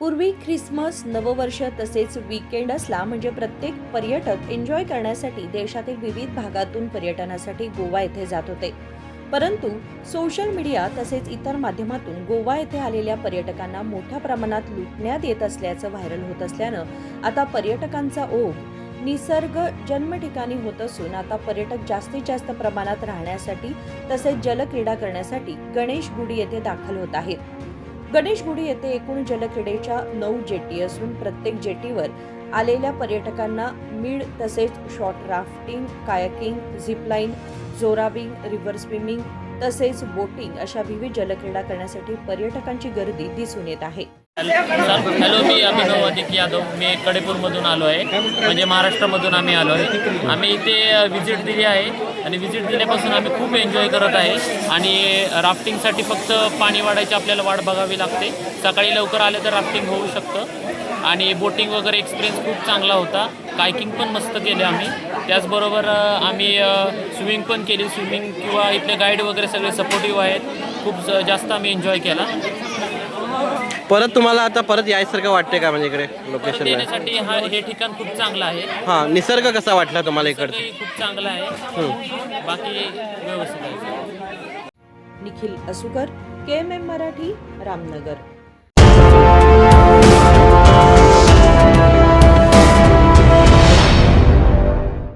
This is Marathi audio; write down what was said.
पूर्वी ख्रिसमस नववर्ष तसेच वीकेंड असला म्हणजे प्रत्येक पर्यटक एन्जॉय करण्यासाठी देशातील विविध भागातून पर्यटनासाठी गोवा येथे जात होते. परंतु सोशल मीडिया तसेच इतर माध्यमातून गोवा येथे आलेल्या पर्यटकांना मोठ्या प्रमाणात लुटण्यात येत असल्याचं व्हायरल होत असल्यानं आता पर्यटकांचा ओघ निसर्ग जन्म ठिकाणी होत असून आता पर्यटक जास्तीत जास्त प्रमाणात राहण्यासाठी तसेच जलक्रीडा करण्यासाठी गणेश गुडी येथे दाखल होत आहेत. गणेशगुडी येथे एकूण जलक्रीडेच्या नऊ जेटी असून प्रत्येक जेटीवर आलेल्या पर्यटकांना मीड तसेच short rafting kayaking zipline zorbing river swimming तसेच बोटिंग अशा विविध जलक्रीडा करण्यासाठी पर्यटकांची गर्दी दिसून येत आहे. सर हॅलो मी अभिनव अधिक यादव. मी कडेपूरमधून आलो आहे. म्हणजे महाराष्ट्रामधून आम्ही आलो आहे. आम्ही इथे व्हिजिट दिली आहे. आणि व्हिजिट दिल्यापासून आम्ही खूप एन्जॉय करत आहे. आणि राफ्टिंगसाठी फक्त पाणी वाढायची आपल्याला वाट बघावी लागते. सकाळी लवकर आले तर राफ्टिंग होऊ शकतं. आणि बोटिंग वगैरे एक्सपिरियन्स खूप चांगला होता. कायकिंग पण मस्त केले आम्ही. त्याचबरोबर आम्ही स्विमिंग पण केली. स्विमिंग किंवा इथले गाईड वगैरे सगळे सपोर्टिव्ह आहेत. खूप जास्त आम्ही एन्जॉय केला. परत तुम्हाला आता परत यायसारखं वाटते का म्हणजे इकडे लोकेशनला येण्यासाठी हा हे ठिकाण खूप चांगलं आहे. हां निसर्ग कसा वाटला तुम्हाला इकडचा? सगळंही खूप चांगलं आहे. बाकी व्यवस्थित आहे. Nikhil Asukar K M M Marathi Ramnagar.